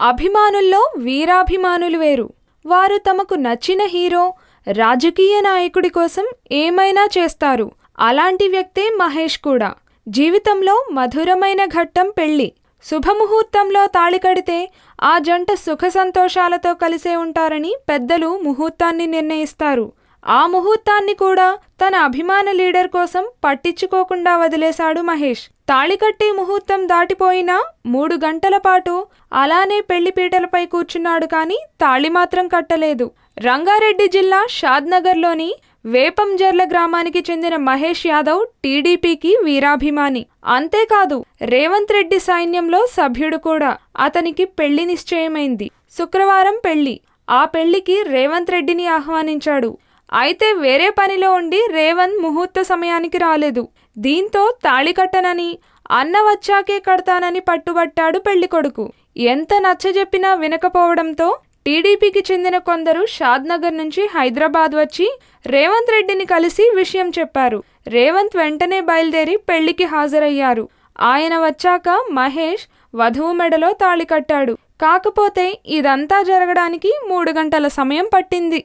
అభిమానుల్లో వీరాభిమానులు వేరు. వారు తమకు నచ్చిన హీరో రాజకీయ నాయకుడి కోసం ఏమైనా చేస్తారు. అలాంటి వ్యక్తే మహేష్ కూడా. జీవితంలో మధురమైన ఘట్టం పెళ్ళి శుభముహూర్తంలో తాళి కడితే ఆ జంట సుఖ సంతోషాలతో కలిసే ఉంటారని పెద్దలు ముహూర్తాన్ని నిర్ణయిస్తారు. ఆ ముహూర్తాన్ని కూడా తన అభిమాన లీడర్ కోసం పట్టించుకోకుండా వదిలేశాడు మహేష్. తాళికట్టే ముహూర్తం దాటిపోయినా మూడు గంటల పాటు అలానే పెళ్ళిపీటలపై కూర్చున్నాడు కాని తాళి మాత్రం కట్టలేదు. రంగారెడ్డి జిల్లా షాద్నగర్లోని వేపంజర్ల గ్రామానికి చెందిన మహేష్ యాదవ్ టీడీపీకి వీరాభిమాని. అంతేకాదు రేవంత్ రెడ్డి సైన్యంలో సభ్యుడు కూడా. అతనికి పెళ్ళి నిశ్చయమైంది. శుక్రవారం పెళ్ళి. ఆ పెళ్ళికి రేవంత్ రెడ్డిని ఆహ్వానించాడు. అయితే వేరే పనిలో ఉండి రేవంత్ ముహూర్త సమయానికి రాలేదు. దీంతో తాళి కట్టనని అన్న వచ్చాకే కడతానని పట్టుబట్టాడు పెళ్ళికొడుకు ఎంత నచ్చజెప్పినా వినకపోవడంతో టీడీపీకి చెందిన కొందరు షాద్నగర్ నుంచి హైదరాబాద్ వచ్చి రేవంత్ రెడ్డిని కలిసి విషయం చెప్పారు. రేవంత్ వెంటనే బయలుదేరి పెళ్ళికి హాజరయ్యారు. ఆయన వచ్చాక మహేష్ వధువు మెడలో తాళి కట్టాడు. కాకపోతే ఇదంతా జరగడానికి మూడు గంటల సమయం పట్టింది.